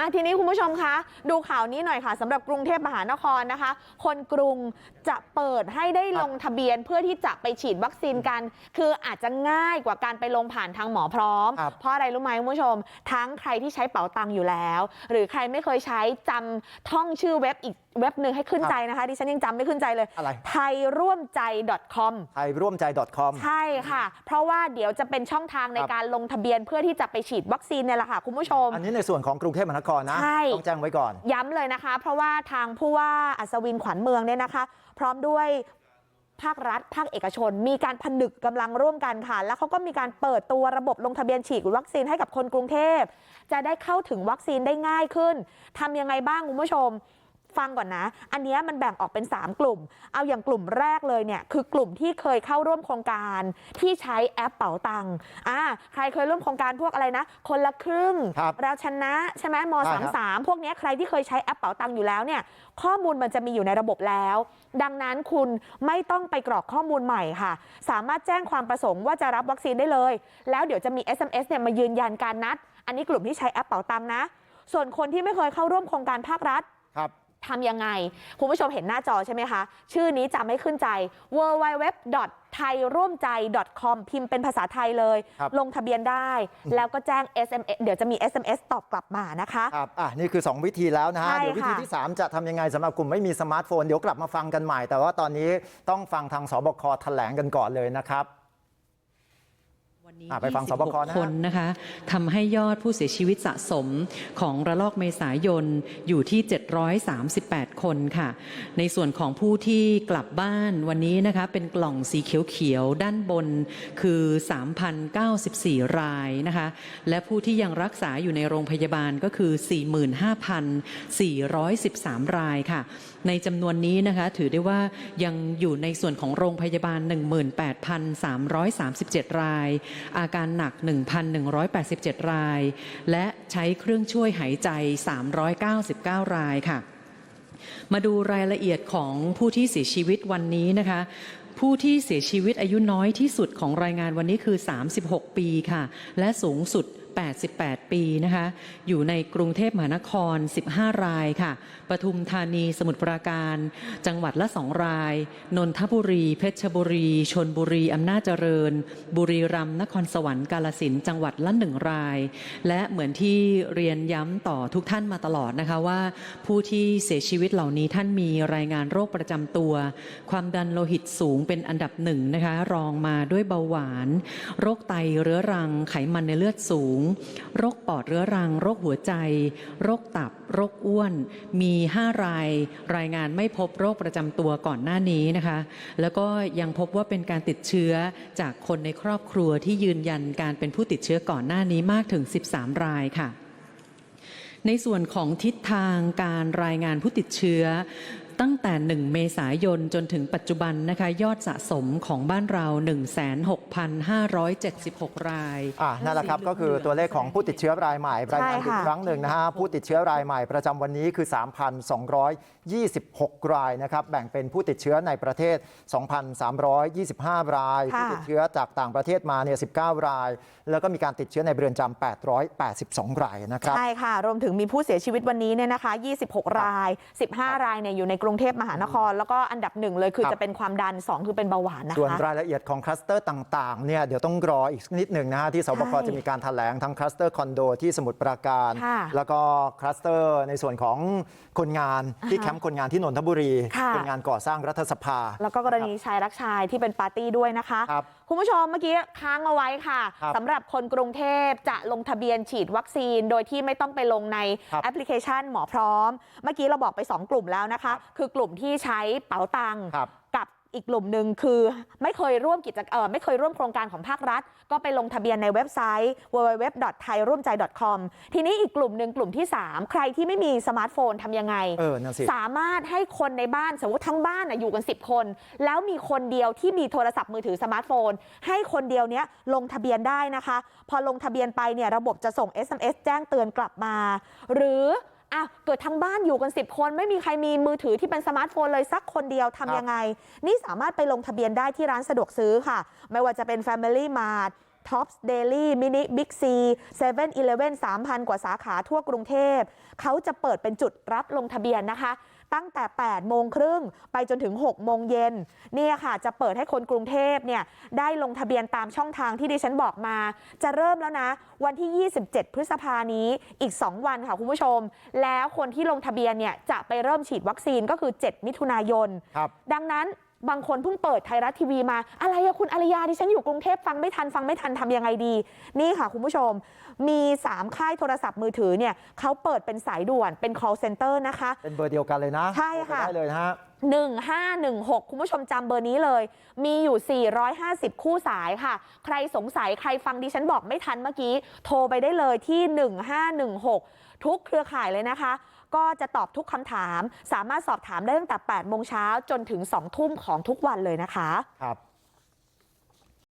อะทีนี้คุณผู้ชมคะดูข่าวนี้หน่อยค่ะสำหรับกรุงเทพมหานครนะคะ คนกรุงจะเปิดให้ได้ลงทะเบียนเพื่อที่จะไปฉีดวัคซีนกัน คืออาจจะง่ายกว่าการไปลงผ่านทางหมอพร้อมครับเพราะอะไรรู้ไหมคุณผู้ชม ทั้งใครที่ใช้เป๋าตังค์อยู่แล้ว หรือใครไม่เคยใช้จำท่องชื่อเว็บอีกเว็บหนึ่งให้ขึ้นใจนะคะดิฉันยังจำไม่ขึ้นใจเลยอะไรไทยร่วมใจ .com ไทยร่วมใจ .com ใช่ค่ะ เพราะว่าเดี๋ยวจะเป็นช่องทางในครับการลงทะเบียนเพื่อที่จะไปฉีดวัคซีนเนี่ยแหละค่ะคุณผู้ชม อันนี้ในส่วนของกรุงเทพมหานครนะใช่ต้องแจ้งไว้ก่อน ย้ำเลยนะคะ เพราะว่าทางผู้ว่าอัศวินขวัญเมืองเนี่ยนะคะ พร้อมด้วยภาครัฐ ภาคเอกชน มีการผนึกกำลังร่วมกันค่ะ แล้วเขาก็มีการเปิดตัวระบบลงทะเบียนฉีดวัคซีนให้กับคนกรุงเทพ จะได้เข้าถึงวัคซีนได้ง่ายขึ้นทำยังไงบ้างคุณผู้ชม ฟังก่อนนะอันเนี้ยมันแบ่งออกเป็น3กลุ่มเอาอย่างกลุ่มแรกเลยเนี่ยคือกลุ่มที่เคยเข้าร่วมโครงการที่ใช้แอปเป๋าตังค์อ่าใครเคยร่วมโครงการพวกอะไรนะคนละครึ่งครับเราชนะใช่ไหมมใช่สามครับสามพวกเนี้ยใครที่เคยใช้แอปเป๋าตังค์อยู่แล้วเนี่ยข้อมูลมันจะมีอยู่ในระบบแล้ว ดังนั้นคุณไม่ต้องไปกรอกข้อมูลใหม่ค่ะ สามารถแจ้งความประสงค์ว่าจะรับวัคซีนได้เลย แล้วเดี๋ยวจะมี SMS เนี่ยมายืนยันการนัด อันนี้กลุ่มที่ใช้แอปเป๋าตังค์นะ ส่วนคนที่ไม่เคยเข้าร่วมโครงการภาครัฐครับ ทำยังไง คุณผู้ชมเห็นหน้าจอใช่ไหมคะ ชื่อนี้จำไม่ขึ้นใจ w w w ไทยร่วมใจ .com พิมพ์เป็นภาษาไทยเลยครับลงทะเบียนได้ แล้วก็แจ้ง SMS เดี๋ยวจะมี SMS ตอบกลับมานะคะครับอะนี่คือ 2 วิธีแล้วนะฮะใช่เดี๋ยววิธีค่ะที่ 3 จะทำยังไงสำหรับกลุ่มไม่มีสมาร์ทโฟนเดี๋ยวกลับมาฟังกันใหม่ แต่ว่าตอนนี้ต้องฟังทางสบคแถลงกันก่อนเลยนะครับ วันนี้อะไปฟังสบคนะฮะ26คนนะคะทำให้ยอดผู้เสียชีวิตสะสมของระลอกเมษายนอยู่ที่ 738 คนค่ะ ในส่วนของผู้ที่กลับบ้านวันนี้นะคะเป็นกล่องสีเขียวๆด้านบนคือ 3,094 รายนะคะและผู้ที่ยังรักษาอยู่ในโรงพยาบาลก็คือ 45,413 รายค่ะ ในจำนวนนี้นะคะถือได้ว่ายังอยู่ในส่วนของโรงพยาบาล 18,337 รายอาการหนัก 1,187 ราย และใช้เครื่องช่วยหายใจ 399 รายค่ะ มาดูรายละเอียดของผู้ที่เสียชีวิตวันนี้นะคะผู้ที่เสียชีวิตอายุน้อยที่สุดของรายงานวันนี้คือ 36 ปีค่ะ และสูงสุด 88 ปีนะคะ อยู่ในกรุงเทพมหานคร 15 รายค่ะ ปทุมธานีสมุทรปราการ จังหวัดละ 2 ราย นนทบุรี เพชรบุรี ชนบุรี อำนาจเจริญ บุรีรัมย์นครสวรรค์กาลสินจังหวัดละหนึ่งราย และเหมือนที่เรียนย้ำต่อทุกท่านมาตลอดนะคะว่า ผู้ที่เสียชีวิตเหล่านี้ท่านมีรายงานโรคประจำตัว ความดันโลหิตสูงเป็นอันดับหนึ่งนะคะรองมาด้วยเบาหวาน โรคไตเรื้อรังไขมันในเลือดสูงโรคปอดเรื้อรัง โรคหัวใจ โรคตับ โรคอ้วน มี 5 ราย รายงานไม่พบโรคประจำตัวก่อนหน้านี้นะคะ แล้วก็ยังพบว่าเป็นการติดเชื้อจากคนในครอบครัวที่ยืนยันการเป็นผู้ติดเชื้อก่อนหน้านี้มากถึง 13 รายค่ะในส่วนของทิศทางการรายงานผู้ติดเชื้อ ตั้งแต่ 1 เมษายนจนถึงปัจจุบันนะคะยอดสะสมของบ้านเรา 16,576 รายอ่านั่นแหละครับก็คือตัวเลขของผู้ติดเชื้อรายใหม่รายงานอีกค่ะครั้งหนึ่งนะฮะผู้ติดเชื้อรายใหม่ประจำวันนี้คือ 3,226 รายนะครับแบ่งเป็นผู้ติดเชื้อในประเทศ 2,325 รายผู้ติดเชื้อจากต่างประเทศมาเนี่ย19 ราย แล้วก็มีการติดเชื้อในเรือนจำ882 รายนะครับใช่ค่ะรวมถึงมีผู้เสียชีวิตวันนี้เนี่ยนะคะ 26 ราย 15 รายเนี่ยอยู่ในกรุงเทพมหานครแล้วก็อันดับหนึ่งเลยคือครับจะเป็นความดัน2คือเป็นเบาหวานนะส่วนคะรายละเอียดของคลัสเตอร์ต่างๆเนี่ยเดี๋ยวต้องรออีกนิดหนึ่งนะฮะที่สบคใช่จะมีการถแถลงทั้งคลัสเตอร์คอนโดที่สมุทรปราการค่ะแล้วก็คลัสเตอร์ในส่วนของคนงานที่แคมป์คนงานที่นนทบุรีค่ะคนงานก่อสร้างรัฐสภา แล้วก็กรณีชายรักชายที่เป็นปาร์ตี้ด้วยนะคะครับคุณผู้ชมเมื่อกี้ค้างเอาไว้ค่ะครับสำหรับคนกรุงเทพจะลงทะเบียนฉีดวัคซีน โดยที่ไม่ต้องไปลงในครับแอปพลิเคชันหมอพร้อม เมื่อกี้เราบอกไป 2 กลุ่มแล้วนะคะคือกลุ่มที่ใช้เป๋าตังค์ครับกับอีกกลุ่มหนึ่งคือไม่เคยร่วมกิจเออไม่เคยร่วมโครงการของภาครัฐก็ไปลงทะเบียนในเว็บไซต์ www.thairoomjai.com ทีนี้อีกกลุ่มหนึ่งกลุ่มที่ 3 ใครที่ไม่มีสมาร์ทโฟนทำยังไงเออนั่นสิสามารถให้คนในบ้านสมมติทั้งบ้านน่ะอยู่กัน 10 คน แล้วมีคนเดียวที่มีโทรศัพท์มือถือสมาร์ทโฟน ให้คนเดียวเนี้ยลงทะเบียนได้นะคะ พอลงทะเบียนไปเนี่ยระบบจะส่ง SMS แจ้งเตือนกลับมา หรืออะ เกิดทั้งบ้านอยู่กัน10คนไม่มีใครมีมือถือที่เป็นสมาร์ทโฟนเลยสักคนเดียวทำยังไงนี่สามารถไปลงทะเบียนได้ที่ร้านสะดวกซื้อค่ะ ไม่ว่าจะเป็น Family Mart Tops Daily Mini Big C 7 Eleven 3,000กว่าสาขาทั่วกรุงเทพเขาจะเปิดเป็นจุดรับลงทะเบียนนะคะ ตั้งแต่8โมงครึ่งไปจนถึง6โมงเย็นเนี่ยค่ะจะเปิดให้คนกรุงเทพเนี่ยได้ลงทะเบียนตามช่องทางที่ดิฉันบอกมาจะเริ่มแล้วนะวันที่ 27 พฤษภานี้อีก 2 วันค่ะคุณผู้ชม แล้วคนที่ลงทะเบียนเนี่ยจะไปเริ่มฉีดวัคซีนก็คือ 7 มิถุนายนครับดังนั้น บางคนเพิ่งเปิดไทยรัฐทีวีมาอะไรอะคุณอารยาดิฉันอยู่กรุงเทพฟังไม่ทันฟังไม่ทันทำยังไงดี นี่ค่ะคุณผู้ชม มี 3 ค่ายโทรศัพท์มือถือเนี่ยเขาเปิดเป็นสายด่วนเป็น call center นะคะ เป็นเบอร์เดียวกันเลยนะใช่ค่ะโทรไปได้เลยนะฮะ 1516คุณผู้ชมจำเบอร์นี้เลย มีอยู่450คู่สายค่ะ ใครสงสัยใครฟังดิฉันบอกไม่ทันเมื่อกี้ โทรไปได้เลยที่1516ทุกเครือข่ายเลยนะคะ ก็จะตอบทุกคำถาม สามารถสอบถามได้ตั้งแต่8โมงเช้าจนถึง2ทุ่มของทุกวันเลยนะคะ ครับ